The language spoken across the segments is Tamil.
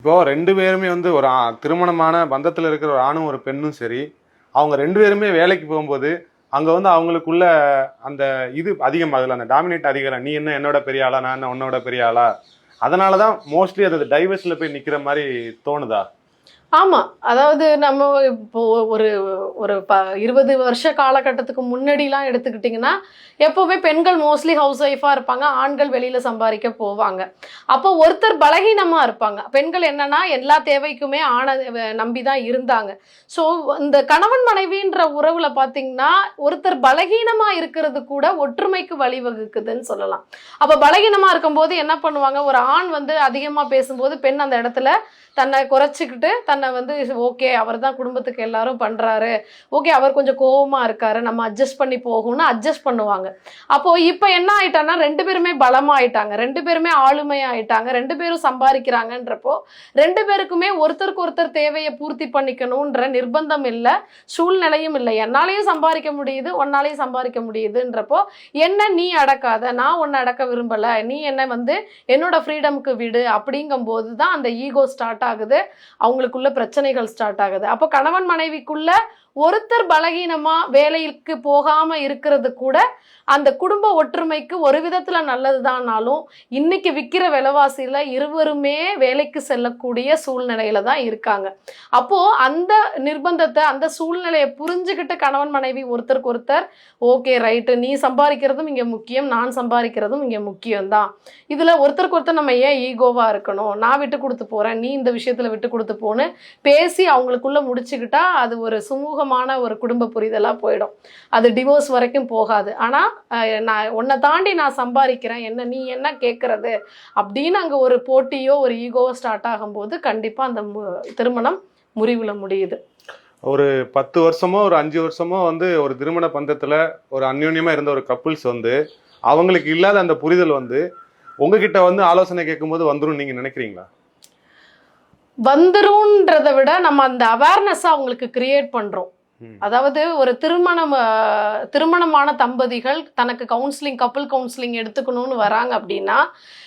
இப்போ ரெண்டு பேருமே வந்து ஒரு திருமணமான பந்தத்தில் இருக்கிற ஒரு ஆணும் ஒரு பெண்ணும் சரி அவங்க ரெண்டு பேருமே வேலைக்கு போகும்போது அங்கே வந்து அவங்களுக்குள்ள அந்த இது அதிகமாகுதுல அந்த டாமினேட் அதிகாரம் நீ என்ன என்னோட பெரிய ஆளா நான் என்ன உன்னோட பெரிய ஆளா அதனாலதான் மோஸ்ட்லி அது டைவர்ஸில் போய் நிற்கிற மாதிரி தோணுதா? ஆமா அதாவது நம்ம இப்போ ஒரு ஒரு ப இருபது வருஷ காலகட்டத்துக்கு முன்னாடிலாம் எடுத்துக்கிட்டிங்கன்னா எப்போவுமே பெண்கள் மோஸ்ட்லி ஹவுஸ் ஒய்ஃபாக இருப்பாங்க ஆண்கள் வெளியில் சம்பாதிக்க போவாங்க. அப்போ ஒருத்தர் பலகீனமாக இருப்பாங்க. பெண்கள் என்னன்னா எல்லா தேவைக்குமே ஆணை நம்பி தான் இருந்தாங்க. ஸோ இந்த கணவன் மனைவின்ற உறவில் பார்த்தீங்கன்னா ஒருத்தர் பலகீனமாக இருக்கிறது கூட ஒற்றுமைக்கு வழிவகுக்குதுன்னு சொல்லலாம். அப்போ பலகீனமாக இருக்கும்போது என்ன பண்ணுவாங்க? ஒரு ஆண் வந்து அதிகமாக பேசும்போது பெண் அந்த இடத்துல தன்னை குறைச்சிக்கிட்டு தன்னை வந்து ஓகே அவர் தான் குடும்பத்துக்கு எல்லாரும் பண்றாரு. ஓகே அவர் கொஞ்சம் கோவமா இருக்காரு. நம்ம அட்ஜஸ்ட் பண்ணி போகும்னு அட்ஜஸ்ட் பண்ணுவாங்க. அப்போ இப்போ என்ன ஆயிட்டான்னா ரெண்டு பேருமே பலமா ஆயிட்டாங்க ரெண்டு பேருமே ஆளுமையாயிட்டாங்க. ரெண்டு பேரும் சம்பாதிக்கிறாங்கன்றப்போ ரெண்டு பேருக்குமே ஒருத்தருக்கு ஒருத்தர் தேவையை பூர்த்தி பண்ணிக்கணுன்ற நிர்பந்தம் இல்லை சூழ்நிலையும் இல்லை. என்னாலையும் சம்பாதிக்க முடியுது உன்னாலையும் சம்பாதிக்க முடியுதுன்றப்போ என்ன நீ அடக்காத நான் உன்னை அடக்க விரும்பல நீ என்ன வந்து என்னோட ஃப்ரீடமுக்கு விடு அப்படிங்கும்போது தான் அந்த ஈகோ ஸ்டார்ட் ஆகுது. அவங்களுக்குள்ள பிரச்சனைகள் ஸ்டார்ட் ஆகுது. அப்போ கணவன் மனைவிக்குள்ள ஒருத்தர் பலகீனமா வேலைக்கு போகாம இருக்கிறது கூட அந்த குடும்ப ஒற்றுமைக்கு ஒரு விதத்துல நல்லதுதான்னாலும் இன்னைக்கு விற்கிற விலைவாசியில இருவருமே வேலைக்கு செல்லக்கூடிய சூழ்நிலையில தான் இருக்காங்க. அப்போ அந்த நிர்பந்தத்தை அந்த சூழ்நிலையை புரிஞ்சுக்கிட்டு கணவன் மனைவி ஒருத்தருக்கு ஒருத்தர் ஓகே ரைட்டு நீ சம்பாதிக்கிறதும் இங்க முக்கியம் நான் சம்பாதிக்கிறதும் இங்க முக்கியம்தான். இதுல ஒருத்தருக்கு ஒருத்தர் நம்ம ஏன் ஈகோவா இருக்கணும்? நான் விட்டு கொடுத்து போறேன் நீ இந்த விஷயத்துல விட்டு கொடுத்து போன்னு பேசி அவங்களுக்குள்ள முடிச்சுக்கிட்டா அது ஒரு சுமூகம் சுமூகமான ஒரு குடும்ப புரிதலா போயிடும். அது டிவோர்ஸ் வரைக்கும் போகாது. ஆனா அஹ், நான் உன்னை தாண்டி நான் சம்பாதிக்கிறேன். என்ன நீ என்ன கேட்கறது அப்படின்னு அங்க ஒரு போட்டியோ ஒரு ஈகோவோ ஸ்டார்ட் ஆகும்போது கண்டிப்பா அந்த திருமணம் முறிவுல முடியுது. ஒரு பத்து வருஷமோ ஒரு அஞ்சு வருஷமோ வந்து ஒரு திருமண பந்தத்துல ஒரு அந்யோன்யமா இருந்த ஒரு கப்புள்ஸ் வந்து அவங்களுக்கு இல்லாத அந்த புரிதல் வந்து உங்ககிட்ட வந்து ஆலோசனை கேட்கும்போது வந்துரும் நீங்க நினைக்கிறீங்களா? வந்துரும்ன்றதை விட நம்ம அந்த அவேர்னஸ் அவங்களுக்கு கிரியேட் பண்றோம். ம். அதாவது ஒரு திருமணம் திருமணமான தம்பதிகள் தனக்கு கவுன்சிலிங் கப்புள் கவுன்சிலிங் எடுத்துக்கணும்னு வராங்க அப்படின்னா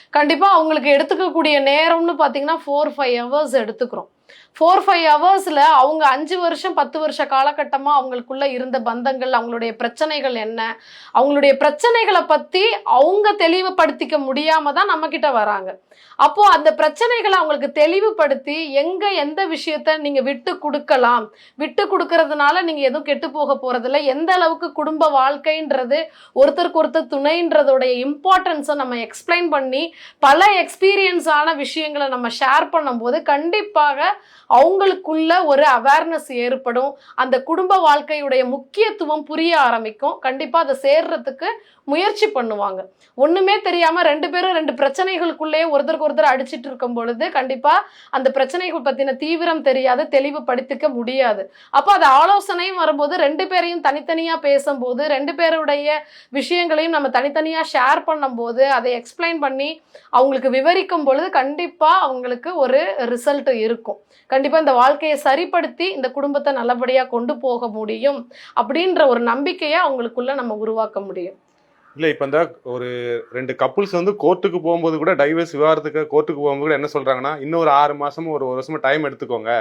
கண்டிப்பா அவங்களுக்கு எடுத்துக்கக்கூடிய நேரம்னு பார்த்தீங்கன்னா ஃபோர் ஃபைவ் ஹவர்ஸ் எடுத்துக்கிறோம். ஃபோர் ஃபைவ் ஹவர்ஸில் அவங்க அஞ்சு வருஷம் பத்து வருஷ காலகட்டமாக அவங்களுக்குள்ளே இருந்த பந்தங்கள் அவங்களுடைய பிரச்சனைகள் என்ன? அவங்களுடைய பிரச்சனைகளை பற்றி அவங்க தெளிவுபடுத்திக்க முடியாமல் தான் நம்மக்கிட்ட வராங்க. அப்போது அந்த பிரச்சனைகளை அவங்களுக்கு தெளிவுபடுத்தி எங்கே எந்த விஷயத்த நீங்கள் விட்டு கொடுக்கலாம்? விட்டு கொடுக்கறதுனால நீங்கள் எதுவும் கெட்டு போக போகிறதில்ல எந்த அளவுக்கு குடும்ப வாழ்க்கைன்றது ஒருத்தருக்கு ஒருத்தர் துணைன்றதோடைய இம்பார்ட்டன்ஸை நம்ம எக்ஸ்பிளைன் பண்ணி பல எக்ஸ்பீரியன்ஸான விஷயங்களை நம்ம ஷேர் பண்ணும்போது கண்டிப்பாக அவங்களுக்குள்ள ஒரு அவேர்னஸ் ஏற்படும். அந்த குடும்ப வாழ்க்கையுடைய முக்கியத்துவம் புரிய ஆரம்பிக்கும். கண்டிப்பாக அதை சேர்றதுக்கு முயற்சி பண்ணுவாங்க. ஒன்றுமே தெரியாமல் ரெண்டு பேரும் ரெண்டு பிரச்சனைகளுக்குள்ளேயே ஒருத்தருக்கு ஒருத்தர் அடிச்சிட்டு இருக்கும் பொழுது கண்டிப்பாக அந்த பிரச்சனைகள் பற்றின தீவிரம் தெரியாது தெளிவுபடுத்திக்க முடியாது. அப்போ அது ஆலோசனையும் வரும்போது ரெண்டு பேரையும் தனித்தனியாக பேசும்போது ரெண்டு பேருடைய விஷயங்களையும் நம்ம தனித்தனியாக ஷேர் பண்ணும்போது அதை எக்ஸ்பிளைன் பண்ணி அவங்களுக்கு விவரிக்கும் பொழுது கண்டிப்பாக அவங்களுக்கு ஒரு ரிசல்ட் இருக்கும். கண்டிப்பா இந்த வாழ்க்கையை சரிப்படுத்தி இந்த குடும்பத்தை நல்லபடியா கொண்டு போக முடியும் அப்படின்ற ஒரு நம்பிக்கையை அவங்களுக்குள்ள நம்ம உருவாக்க முடியும் இல்ல இப்ப இந்த ஒரு ரெண்டு கப்புள்ஸ் வந்து கோர்ட்டுக்கு போகும்போது கூட டைவர்ஸ் விவாதத்துக்கு கோர்ட்டுக்கு போகும்போது கூட என்ன சொல்றாங்கன்னா இன்னும் ஒரு ஆறு மாசமும் ஒரு ஒரு வருஷமா டைம் எடுத்துக்கோங்க.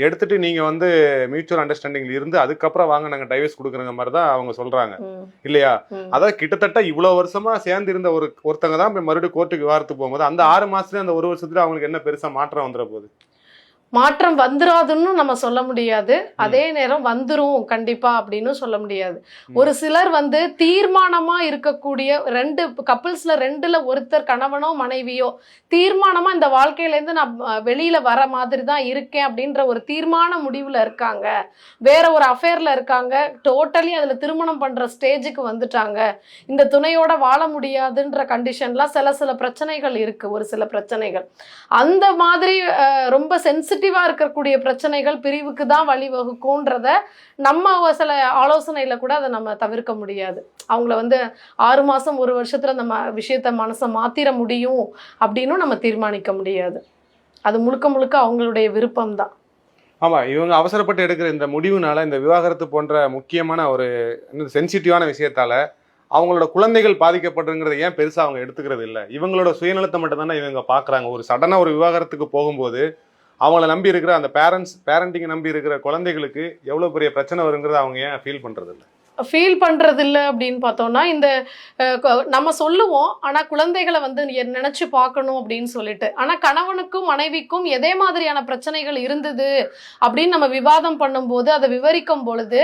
எடுத்துட்டு நீங்க வந்து மியூச்சுவல் அண்டர்ஸ்டாண்டிங்ல இருந்து அதுக்கப்புறம் வாங்க நாங்க டைவர்ஸ் கொடுக்குற மாதிரி தான் அவங்க சொல்றாங்க ம். இல்லையா. அதான் கிட்டத்தட்ட இவ்வளவு வருஷமா சேர்ந்து இருந்த ஒரு ஒருத்தங்க தான் இப்ப மறுபடியும் கோர்ட்டுக்கு விவாதத்துக்கு போகும்போது அந்த ஆறு மாசத்துல அந்த ஒரு வருஷத்துல அவங்களுக்கு என்ன பெருசா மாற்றம் வந்துட போகுது மாற்றம் வந்துராதுன்னு நம்ம சொல்ல முடியாது. அதே நேரம் வந்துரும் கண்டிப்பா அப்படின்னு சொல்ல முடியாது. ஒரு சிலர் வந்து தீர்மானமா இருக்கக்கூடிய ரெண்டு கப்பிள்ஸ்ல ரெண்டுல ஒருத்தர் கணவனோ மனைவியோ தீர்மானமா இந்த வாழ்க்கையில இருந்து நான் வெளியில வர மாதிரி தான் இருக்கேன் அப்படின்ற ஒரு தீர்மான முடிவுல இருக்காங்க. வேற ஒரு அஃபேர்ல இருக்காங்க. டோட்டலி அதுல திருமணம் பண்ற ஸ்டேஜுக்கு வந்துட்டாங்க. இந்த துணையோட வாழ முடியாதுன்ற கண்டிஷன்லாம் சில சில பிரச்சனைகள் இருக்கு. ஒரு சில பிரச்சனைகள். அந்த மாதிரி ரொம்ப சென்சிட்டிவ் இருக்கக்கூடிய பிரச்சனைகள் பிரிவுக்கு தான் வழிவகுக்கும்ன்றத நம்ம சில ஆலோசனையில கூட அதை நம்ம தவிர்க்க முடியாது. அவங்கள வந்து ஆறு மாசம் ஒரு வருஷத்துல நம்ம விஷயத்த மனசை மாத்திர முடியும் அப்படின்னும் நம்ம தீர்மானிக்க முடியாது. அது முழுக்க முழுக்க அவங்களுடைய விருப்பம் தான். ஆமா இவங்க அவசரப்பட்டு எடுக்கிற இந்த முடிவுனால இந்த விவாகரத்து போன்ற முக்கியமான ஒரு சென்சிட்டிவான விஷயத்தால அவங்களோட குழந்தைகள் பாதிக்கப்படுங்கிறத ஏன் பெருசாக அவங்க எடுத்துக்கிறது இல்லை? இவங்களோட சுயநலத்தை மட்டும் தானே இவங்க பார்க்குறாங்க ஒரு சடனாக ஒரு விவாகரத்துக்கு போகும்போது அவங்கள நம்பி இருக்கிற அந்த பேரண்ட்ஸ் பேரண்டிங்கை நம்பி இருக்கிற குழந்தைகளுக்கு எவ்வளோ பெரிய பிரச்சனை வருங்கிறத அவங்க ஏன் ஃபீல் பண்ணுறது இல்லை ஃபீல் பண்ணுறது இல்லை அப்படின்னு பார்த்தோம்னா இந்த நம்ம சொல்லுவோம் ஆனால் குழந்தைகளை வந்து நினச்சி பார்க்கணும் அப்படின்னு சொல்லிட்டு. ஆனால் கணவனுக்கும் மனைவிக்கும் எதே மாதிரியான பிரச்சனைகள் இருந்தது அப்படின்னு நம்ம விவாதம் பண்ணும்போது அதை விவரிக்கும் பொழுது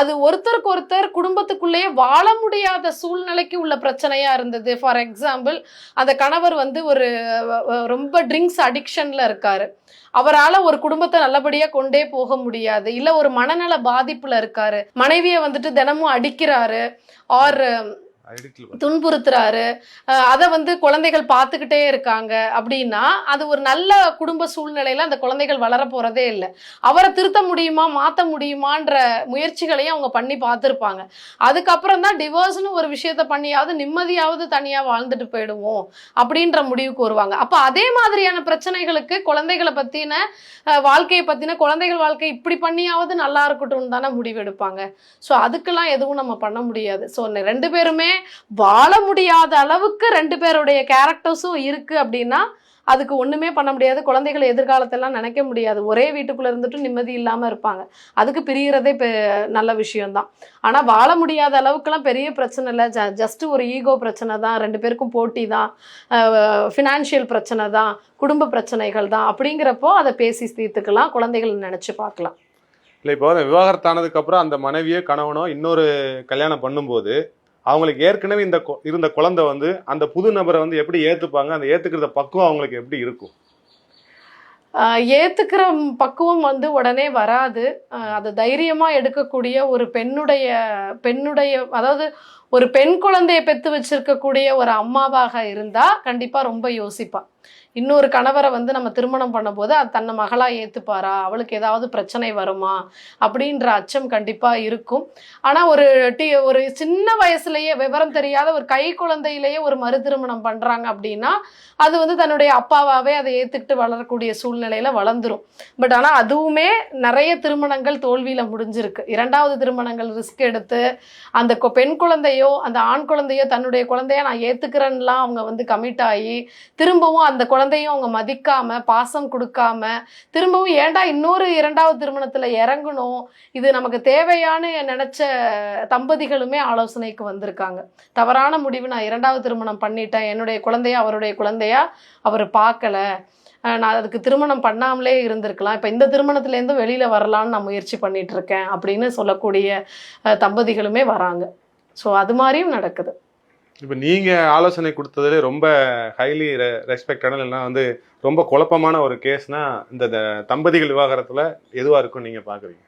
அது ஒருத்தருக்கு ஒருத்தர் குடும்பத்துக்குள்ளேயே வாழ முடியாத சூழ்நிலைக்கு உள்ள பிரச்சனையாக இருந்தது. ஃபார் எக்ஸாம்பிள் அந்த கணவர் வந்து ஒரு ரொம்ப ட்ரிங்க்ஸ் அடிக்ஷனில் இருக்காரு. அவரால ஒரு குடும்பத்தை நல்லபடியா கொண்டே போக முடியாது. இல்ல ஒரு மனநல பாதிப்புல இருக்காரு. மனைவியை வந்துட்டு தினமும் அடிக்கிறாரு. ஆர் துன்புறுத்துறாரு. அதை வந்து குழந்தைகள் பார்த்துக்கிட்டே இருக்காங்க அப்படின்னா அது ஒரு நல்ல குடும்ப சூழ்நிலையில அந்த குழந்தைகள் வளர போறதே இல்லை. அவரை திருத்த முடியுமா மாத்த முடியுமான்ற முயற்சிகளையும் அவங்க பண்ணி பார்த்துருப்பாங்க அதுக்கப்புறம் தான் டிவோர்ஸ்னு ஒரு விஷயத்த பண்ணியாவது நிம்மதியாவது தனியாக வாழ்ந்துட்டு போயிடுவோம் அப்படின்ற முடிவுக்கு வருவாங்க அப்போ அதே மாதிரியான பிரச்சனைகளுக்கு குழந்தைகளை பத்தின அஹ், வாழ்க்கையை பத்தின குழந்தைகள் வாழ்க்கை இப்படி பண்ணியாவது நல்லா இருக்கட்டும் தானே முடிவெடுப்பாங்க. ஸோ அதுக்கெல்லாம் எதுவும் நம்ம பண்ண முடியாது. ஸோ ரெண்டு பேருமே வாழ முடியாத அளவுக்கு ரெண்டு பேருடைய கேரக்டர்ஸும் இருக்கு அப்படின்னா அதுக்கு ஒன்றுமே பண்ண முடியாது. குழந்தைகள் எதிர்காலத்தெல்லாம் நினைக்க முடியாது. ஒரே வீட்டுக்குள்ளே இருந்துட்டு நிம்மதி இல்லாமல் இருப்பாங்க. அதுக்கு பிரியறதே பெ- நல்ல விஷயம்தான். ஆனால் வாழ முடியாத அளவுக்குலாம் பெரிய பிரச்சனை இல்லை. ஜ ஜஸ்ட் ஒரு ஈகோ பிரச்சனை தான். ரெண்டு பேருக்கும் போட்டி தான். ஃபினான்ஷியல் பிரச்சனை தான். குடும்ப பிரச்சனைகள் தான். அப்படிங்கிறப்போ அதை பேசி தீர்த்துக்கலாம். குழந்தைகள் நினச்சி பார்க்கலாம். இல்லை இப்போ விவாகரத்தானதுக்கப்புறம் அந்த மனைவியோ கணவனோ இன்னொரு கல்யாணம் பண்ணும்போது அவங்களுக்கு ஏற்கனவே இந்த கொ- இருந்த குழந்தை வந்து அந்த புது நபரை வந்து எப்படி ஏத்துப்பாங்க அந்த ஏத்துக்கிறத பக்குவம் அவங்களுக்கு எப்படி இருக்கும்? ஆஹ் ஏத்துக்கிற பக்குவம் வந்து உடனே வராது. ஆஹ் அது தைரியமா எடுக்கக்கூடிய ஒரு பெண்ணுடைய பெண்ணுடைய அதாவது ஒரு பெண் குழந்தையை பெற்று வச்சிருக்கக்கூடிய ஒரு அம்மாவாக இருந்தால் கண்டிப்பாக ரொம்ப யோசிப்பாள் இன்னொரு கணவரை வந்து நம்ம திருமணம் பண்ணும்போது அது தன்னை மகளாக ஏற்றுப்பாரா அவளுக்கு ஏதாவது பிரச்சனை வருமா? அப்படின்ற அச்சம் கண்டிப்பாக இருக்கும். ஆனால் ஒரு டி ஒரு சின்ன வயசுலேயே விவரம் தெரியாத ஒரு கை குழந்தையிலேயே ஒரு மறு திருமணம் பண்ணுறாங்க அப்படின்னா அது வந்து தன்னுடைய அப்பாவாகவே அதை ஏற்றுக்கிட்டு வளரக்கூடிய சூழ்நிலையில் வளர்ந்துரும். பட் ஆனால் அதுவுமே நிறைய திருமணங்கள் தோல்வியில் முடிஞ்சிருக்கு. இரண்டாவது திருமணங்கள் ரிஸ்க் எடுத்து அந்த பெண் குழந்தையோ அந்த ஆண் குழந்தையோ தன்னுடைய குழந்தைய நான் ஏத்துக்கிறேன்லாம் அவங்க வந்து கமிட் ஆகி திரும்பவும் அந்த குழந்தையும் அவங்க மதிக்காம பாசம் கொடுக்காம திரும்பவும் ஏன்டா இன்னொரு இரண்டாவது திருமணத்துல இறங்கணும்? இது நமக்கு தேவையான நினைச்ச தம்பதிகளுமே ஆலோசனைக்கு வந்திருக்காங்க. தவறான முடிவு நான் இரண்டாவது திருமணம் பண்ணிட்டேன். என்னுடைய குழந்தையா அவருடைய குழந்தையா அவர் பார்க்கல. நான் அதுக்கு திருமணம் பண்ணாமலே இருந்திருக்கலாம். இப்போ இந்த திருமணத்துலேருந்து வெளியில் வரலான்னு நான் முயற்சி பண்ணிகிட்ருக்கேன் அப்படின்னு சொல்லக்கூடிய தம்பதிகளுமே வராங்க. ஸோ அது மாதிரியும் நடக்குது. இப்போ நீங்க ஆலோசனை கொடுத்ததுல ரொம்ப ஹைலி ரெஸ்பெக்டட் இல்லைன்னா வந்து ரொம்ப குழப்பமான ஒரு கேஸ்னா இந்த தம்பதிகள் விவாகரத்துல எதுவா இருக்கும் நீங்க பாக்குறீங்க?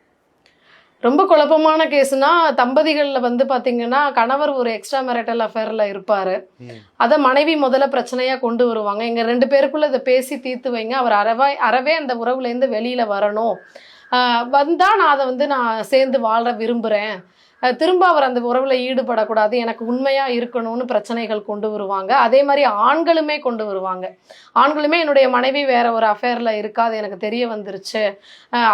ரொம்ப குழப்பமான கேஸ்னா தம்பதிகள்ல வந்து பாத்தீங்கன்னா கணவர் ஒரு எக்ஸ்ட்ரா மேரிட்டல் அஃபேர்ல இருப்பாரு. அதை மனைவி முதல்ல பிரச்சனையா கொண்டு வருவாங்க. எங்க ரெண்டு பேருக்குள்ள இதை பேசி தீர்த்து வைங்க. அவர் அறவே அறவே அந்த உறவுல இருந்து வெளியில வரணும். ஆஹ் வந்தா நான் அதை வந்து நான் சேர்ந்து வாழ விரும்புறேன். அஹ் திரும்ப அவர் அந்த உறவுல ஈடுபடக்கூடாது எனக்கு உண்மையா இருக்கணும்னு பிரச்சனைகள் கொண்டு வருவாங்க. அதே மாதிரி ஆண்களுமே கொண்டு வருவாங்க. ஆண்களுமே என்னுடைய மனைவி வேற ஒரு அஃபேர்ல இருக்கா அது எனக்கு தெரிய வந்துருச்சு.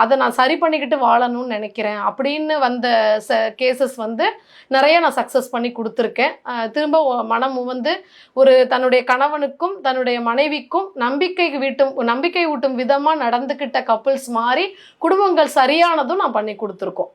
அதை நான் சரி பண்ணிக்கிட்டு வாழணும்னு நினைக்கிறேன் அப்படின்னு வந்த ச கேசஸ் வந்து நிறைய நான் சக்ஸஸ் பண்ணி கொடுத்துருக்கேன். திரும்ப மனம் வந்து ஒரு தன்னுடைய கணவனுக்கும் தன்னுடைய மனைவிக்கும் நம்பிக்கை வீட்டும் நம்பிக்கை ஊட்டும் விதமாக நடந்துக்கிட்ட கப்புள்ஸ் மாதிரி குடும்பங்கள் சரியானதும் நான் பண்ணி கொடுத்துருக்கோம்.